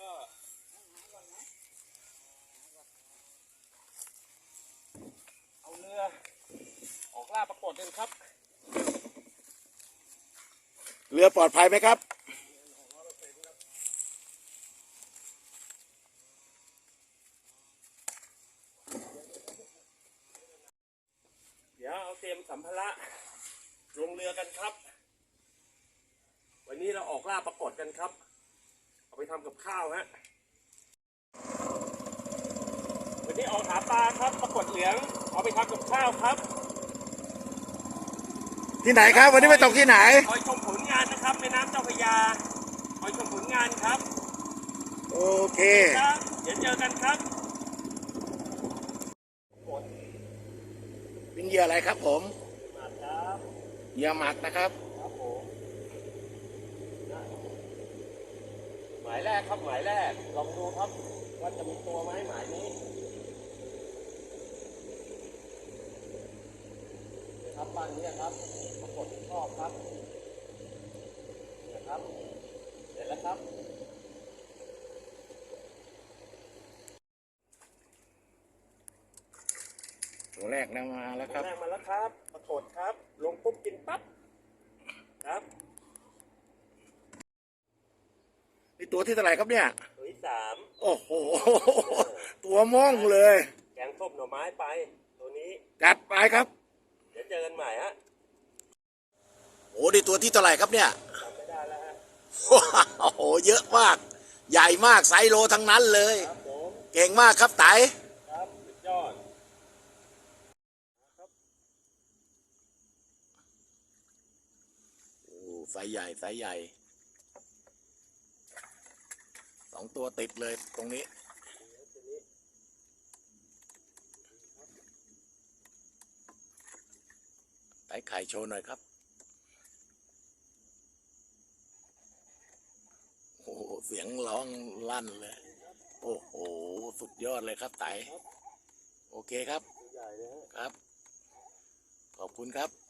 ก็เอาเรือออกล่าปรากฏกันครับ เรือปลอดภัยไหมครับ เดี๋ยวเอาเตรียมสัมภาระลงเรือกันครับ วันนี้เราออกล่าปรากฏกันครับเอา ไปทำกับข้าวฮะวันนี้ออกหาปลาครับปรากฏเหลืองเอาไปทำกับข้าวครับที่ไหนครับ วันนี้ไปตกที่ไหนคอยชมผลงานนะครับแม่น้ำเจ้าพระยาคอยชมผลงานครับโอเคครับเดี๋ยวเจอกันครับเป็นเหยื่ออะไรครับผมมาครับเหยื่อหมักนะครับ ครับผมห มายแรกครับหมายแรกลองดูครับว่าจะมีตัวไหมหมายนี้นี่ครับบ้านนี้ครับปรากฏชอบครับนะครับเสร็จแล้วครับ ตัวแรกนะมาแล้วครับแรกมาแล้วครับปรากฏครับ ลงปุ๊บกินปั๊บครับ นี่ ตัวที่เท่าไหร่ครับเนี่ย ตัวที่สามโอ้โห ตัวม่องเลย แกงส้มหน่อไม้ไป ตัวนี้ จัดไปครับ เดี๋ยวเจอกันใหม่ฮะโอ้นี่ตัวที่เท่าไหร่ครับเนี่ยจำไม่ได้แล้วฮะโอ้โห เยอะมาก ใหญ่มากไซส์โลทั้งนั้นเลย ครับผมเก่งมากครับไตครับสุดยอดโอ้ไซส์ใหญ่ไซส์ใหญ่ ส องตัวติดเลยตรงนี้ไต่ไข่โชว์หน่อยครับ โอ้โหเสียงร้องลั่นเลย โอ้โห สุดยอดเลยครับไต่โอเคครับ ครับ ขอบคุณครับ